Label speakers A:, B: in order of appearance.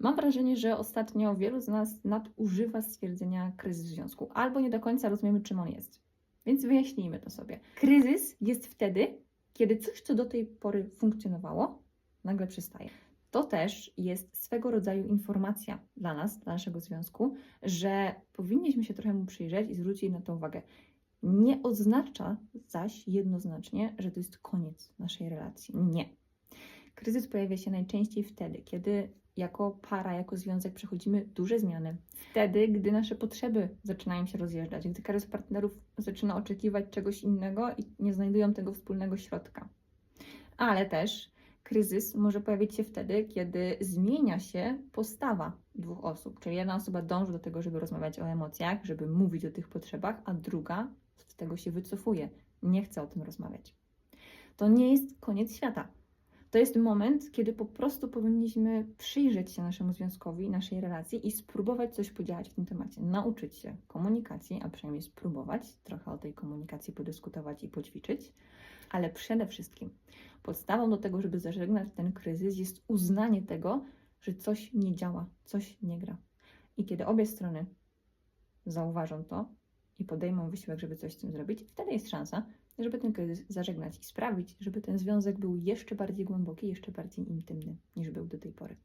A: Mam wrażenie, że ostatnio wielu z nas nadużywa stwierdzenia kryzys w związku, albo nie do końca rozumiemy, czym on jest. Więc wyjaśnijmy to sobie. Kryzys jest wtedy, kiedy coś, co do tej pory funkcjonowało, nagle przestaje. To też jest swego rodzaju informacja dla nas, dla naszego związku, że powinniśmy się trochę mu przyjrzeć i zwrócić na to uwagę. Nie oznacza zaś jednoznacznie, że to jest koniec naszej relacji. Nie. Kryzys pojawia się najczęściej wtedy, kiedy jako para, jako związek przechodzimy duże zmiany. Wtedy, gdy nasze potrzeby zaczynają się rozjeżdżać, gdy każdy z partnerów zaczyna oczekiwać czegoś innego i nie znajdują tego wspólnego środka. Ale też kryzys może pojawić się wtedy, kiedy zmienia się postawa dwóch osób. Czyli jedna osoba dąży do tego, żeby rozmawiać o emocjach, żeby mówić o tych potrzebach, a druga z tego się wycofuje, nie chce o tym rozmawiać. To nie jest koniec świata. To jest moment, kiedy po prostu powinniśmy przyjrzeć się naszemu związkowi, naszej relacji i spróbować coś podziałać w tym temacie. Nauczyć się komunikacji, a przynajmniej spróbować trochę o tej komunikacji podyskutować i poćwiczyć, ale przede wszystkim podstawą do tego, żeby zażegnać ten kryzys, jest uznanie tego, że coś nie działa, coś nie gra. I kiedy obie strony zauważą to i podejmą wysiłek, żeby coś z tym zrobić, wtedy jest szansa, żeby ten kryzys zażegnać i sprawić, żeby ten związek był jeszcze bardziej głęboki, jeszcze bardziej intymny niż był do tej pory.